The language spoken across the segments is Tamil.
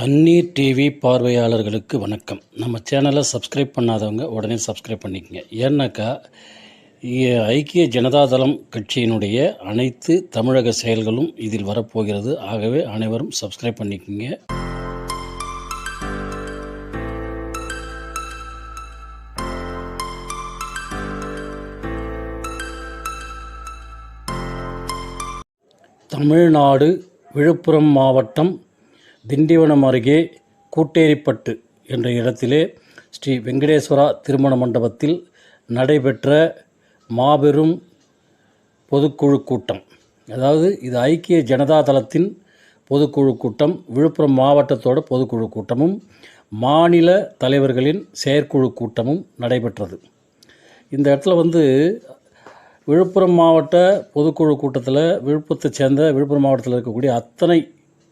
தண்ணீர் டிவி பார்வையாளர்களுக்கு வணக்கம். நம்ம சேனலை சப்ஸ்கிரைப் பண்ணாதவங்க உடனே சப்ஸ்கிரைப் பண்ணிக்கங்க. ஏன்னாக்கா ஐக்கிய ஜனதாதளம் கட்சியினுடைய அனைத்து தமிழக செயல்களும் இதில் வரப்போகிறது. ஆகவே அனைவரும் சப்ஸ்கிரைப் பண்ணிக்கோங்க. தமிழ்நாடு விழுப்புரம் மாவட்டம் திண்டிவனம் அருகே கூட்டேரிப்பட்டு என்ற இடத்திலே ஸ்ரீ வெங்கடேஸ்வரா திருமண மண்டபத்தில் நடைபெற்ற மாபெரும் பொதுக்குழு கூட்டம். அதாவது இது ஐக்கிய ஜனதா தளத்தின் பொதுக்குழு கூட்டம். விழுப்புரம் மாவட்டத்தோட பொதுக்குழு கூட்டமும் மாநில தலைவர்களின் செயற்குழு கூட்டமும் நடைபெற்றது. இந்த இடத்துல வந்து விழுப்புரம் மாவட்ட பொதுக்குழு கூட்டத்தில் விழுப்புரத்தை சேர்ந்த விழுப்புரம் மாவட்டத்தில் இருக்கக்கூடிய அத்தனை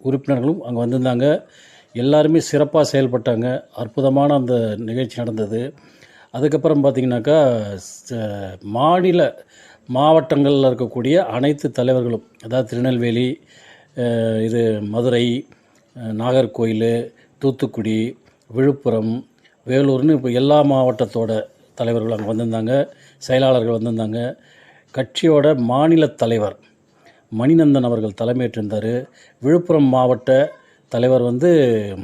உறுப்பினர்களும் அங்கே வந்திருந்தாங்க. எல்லாருமே சிறப்பாக செயல்பட்டாங்க. அற்புதமான அந்த நிகழ்ச்சி நடந்தது. அதுக்கப்புறம் பார்த்திங்கனாக்கா மாநில மாவட்டங்களில் இருக்கக்கூடிய அனைத்து தலைவர்களும் அதாவது திருநெல்வேலி இது மதுரை நாகர்கோயில் தூத்துக்குடி விழுப்புரம் வேலூர்னு இப்போ எல்லா மாவட்டத்தோட தலைவர்கள் அங்கே வந்திருந்தாங்க. செயலாளர்கள் வந்திருந்தாங்க. கட்சியோட மாநில தலைவர் மணிநந்தன் அவர்கள் தலைமையேற்றிருந்தார். விழுப்புரம் மாவட்ட தலைவர் வந்து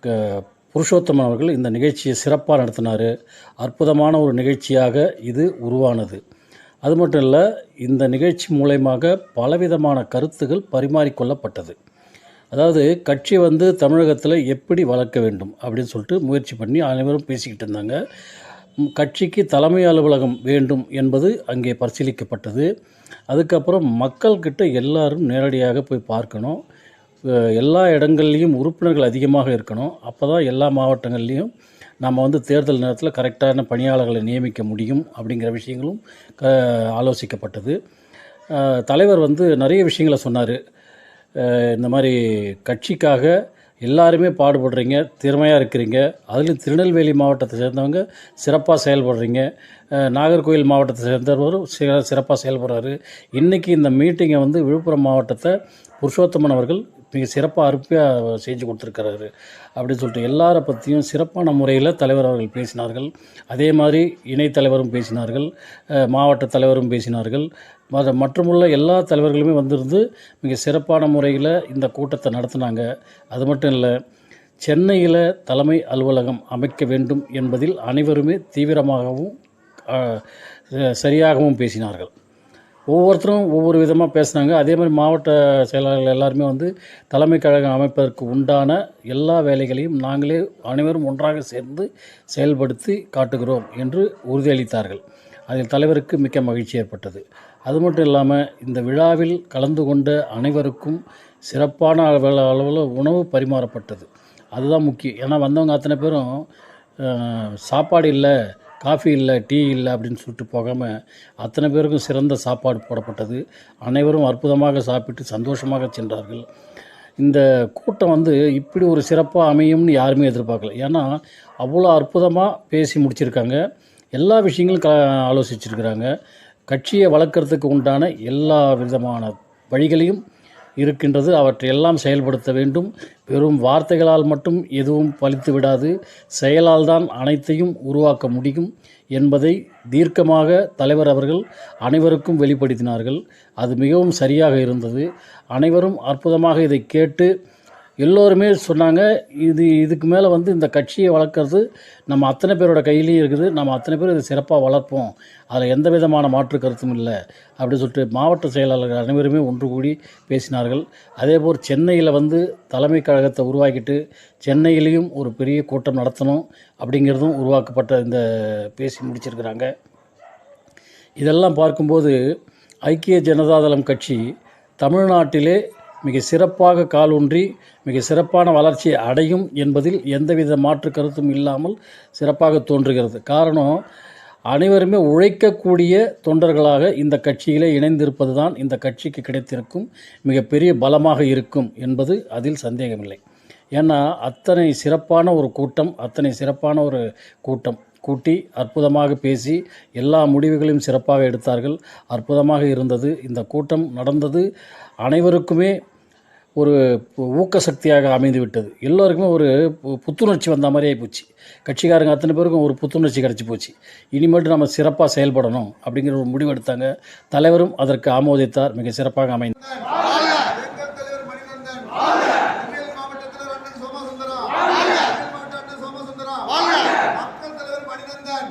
க- புருஷோத்தமன் அவர்கள் இந்த நிகழ்ச்சியை சிறப்பாக நடத்தினார். அற்புதமான ஒரு நிகழ்ச்சியாக இது உருவானது. அது மட்டும் இல்லை இந்த நிகழ்ச்சி மூலயமாக பலவிதமான கருத்துகள் பரிமாறிக்கொள்ளப்பட்டது. அதாவது கட்சி வந்து தமிழகத்தில் எப்படி வளர்க்க வேண்டும் அப்படின்னு சொல்லிட்டு முயற்சி பண்ணி அனைவரும் பேசிக்கிட்டு இருந்தாங்க. கட்சிக்கு தலைமை அலுவலகம் வேண்டும் என்பது அங்கே பரிசீலிக்கப்பட்டது. அதுக்கப்புறம் மக்கள்கிட்ட எல்லாரும் நேரடியாக போய் பார்க்கணும். எல்லா இடங்கள்லையும் உறுப்பினர்கள் அதிகமாக இருக்கணும். அப்போ தான் எல்லா மாவட்டங்கள்லேயும் நம்ம வந்து தேர்தல் நேரத்தில் கரெக்டான பணியாளர்களை நியமிக்க முடியும் அப்படிங்கிற விஷயங்களும் க ஆலோசிக்கப்பட்டது. தலைவர் வந்து நிறைய விஷயங்களை சொன்னார். இந்த மாதிரி கட்சிக்காக எல்லாருமே பாடுபடுறீங்க திறமையாக இருக்கிறீங்க. அதுலேயும் திருநெல்வேலி மாவட்டத்தை சேர்ந்தவங்க சிறப்பாக செயல்படுறீங்க. நாகர்கோவில் மாவட்டத்தை சேர்ந்தவரும் சிற சிறப்பாக செயல்படுறாரு. இன்றைக்கி இந்த மீட்டிங்கை வந்து விழுப்புரம் மாவட்டத்தை புருஷோத்தமன் அவர்கள் மிக சிறப்பாக அருமையாக செஞ்சு கொடுத்துருக்கிறாரு. அப்படின்னு சொல்லிட்டு எல்லாரை பற்றியும் சிறப்பான முறையில் தலைவர் அவர்கள் பேசினார்கள். அதே மாதிரி இணைத்தலைவரும் பேசினார்கள். மாவட்ட தலைவரும் பேசினார்கள். மற்ற மற்றுமுள்ள எல்லா தலைவர்களுமே வந்திருந்து மிக சிறப்பான முறையில் இந்த கூட்டத்தை நடத்தினாங்க. அது மட்டும் இல்லை சென்னையில் தலைமை அலுவலகம் அமைக்க வேண்டும் என்பதில் அனைவருமே தீவிரமாகவும் சரியாகவும் பேசினார்கள். ஒவ்வொருத்தரும் ஒவ்வொரு விதமாக பேசுனாங்க. அதே மாதிரி மாவட்ட செயலாளர்கள் எல்லாருமே வந்து தலைமை கழகம் அமைப்பதற்கு உண்டான எல்லா வேலைகளையும் நாங்களே அனைவரும் ஒன்றாக சேர்ந்து செயல்படுத்தி காட்டுகிறோம் என்று உறுதியளித்தார்கள். அதில் தலைவருக்கு மிக்க மகிழ்ச்சி ஏற்பட்டது. அது மட்டும் இல்லாமல் இந்த விழாவில் கலந்து கொண்ட அனைவருக்கும் சிறப்பான அளவில் அளவில் உணவு பரிமாறப்பட்டது. அதுதான் முக்கியம். ஏன்னா வந்தவங்க அத்தனை பேரும் சாப்பாடு இல்லை காஃபி இல்லை டீ இல்லை அப்படின்னு சொல்லிட்டு போகாமல் அத்தனை பேருக்கும் சிறந்த சாப்பாடு போடப்பட்டது. அனைவரும் அற்புதமாக சாப்பிட்டு சந்தோஷமாக சென்றார்கள். இந்த கூட்டம் வந்து இப்படி ஒரு சிறப்பாக அமையும்னு யாருமே எதிர்பார்க்கல. ஏன்னா அவ்வளோ அற்புதமாக பேசி முடிச்சிருக்காங்க. எல்லா விஷயங்களும் க ஆலோசிச்சிருக்கிறாங்க. கட்சியை வளர்க்குறதுக்கு உண்டான எல்லா விதமான வழிகளையும் இருக்கின்றது. அவற்றை எல்லாம் செயல்படுத்த வேண்டும். வெறும் வார்த்தைகளால் மட்டும் எதுவும் பலித்து விடாது. செயலால் தான் அனைத்தையும் உருவாக்க முடியும் என்பதை தீர்க்கமாக தலைவர் அவர்கள் அனைவருக்கும் வெளிப்படுத்தினார்கள். அது மிகவும் சரியாக இருந்தது. அனைவரும் அற்புதமாக இதை கேட்டு எல்லோருமே சொன்னாங்க இது இதுக்கு மேலே வந்து இந்த கட்சியை வளர்க்குறது நம்ம அத்தனை பேரோட கையிலையும் இருக்குது நம்ம அத்தனை பேர் இதை சிறப்பாக வளர்ப்போம். அதில் எந்த விதமான மாற்று கருத்தும் இல்லை அப்படின்னு சொல்லிட்டு மாவட்ட செயலாளர்கள் அனைவருமே ஒன்று கூடி பேசினார்கள். அதேபோல் சென்னையில் வந்து தலைமை கழகத்தை உருவாக்கிட்டு சென்னையிலையும் ஒரு பெரிய கூட்டம் நடத்தணும் அப்படிங்கிறதும் உருவாக்கப்பட்ட இந்த பேசி முடிச்சிருக்கிறாங்க. இதெல்லாம் பார்க்கும்போது ஐக்கிய ஜனதாதளம் கட்சி தமிழ்நாட்டிலே மிக சிறப்பாக காலூன்றி மிக சிறப்பான வளர்ச்சியை அடையும் என்பதில் எந்தவித மாற்று கருத்தும் இல்லாமல் சிறப்பாக தோன்றுகிறது. காரணம் அனைவருமே உழைக்கக்கூடிய தொண்டர்களாக இந்த கட்சியிலே இணைந்திருப்பது தான் இந்த கட்சிக்கு கிடைத்திருக்கும் மிகப்பெரிய பலமாக இருக்கும் என்பது அதில் சந்தேகமில்லை. ஏன்னா அத்தனை சிறப்பான ஒரு கூட்டம் அத்தனை சிறப்பான ஒரு கூட்டம். கூட்டி அற்புதமாக பேசி எல்லா முடிவுகளையும் சிறப்பாக எடுத்தார்கள். அற்புதமாக இருந்தது. இந்த கூட்டம் நடந்தது அனைவருக்குமே ஒரு ஊக்க சக்தியாக அமைந்து விட்டது. எல்லோருக்குமே ஒரு பு- புத்துணர்ச்சி வந்த மாதிரி ஆகிப்போச்சு கட்சிக்காரங்க அத்தனை பேருக்கும் ஒரு புத்துணர்ச்சி கிடச்சி போச்சு. இனிமேட்டு நம்ம சிறப்பாக செயல்படணும் அப்படிங்கிற ஒரு முடிவெடுத்தாங்க. தலைவரும் அதற்கு ஆமோதித்தார். மிக சிறப்பாக அமைந்து எங்கள் தலைவர் மணிகண்டன் திருநெல்வேலி மாவட்டத்தில் அண்ணன் சோமசுந்தரம் திருநெல்வேலி மாவட்ட அண்ணன் சோமசுந்தரம் மக்கள் தலைவர் மணிகண்டன்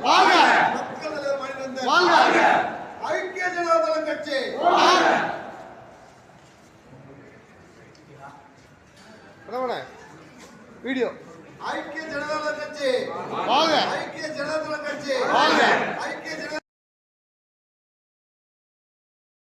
மக்கள் தலைவர் மணிகண்டன் ஐக்கிய ஜனதா தள கட்சி வீடியோ. ஐக்கிய ஜனதா கட்சி. ஐக்கிய ஜனதா கட்சி. ஐக்கிய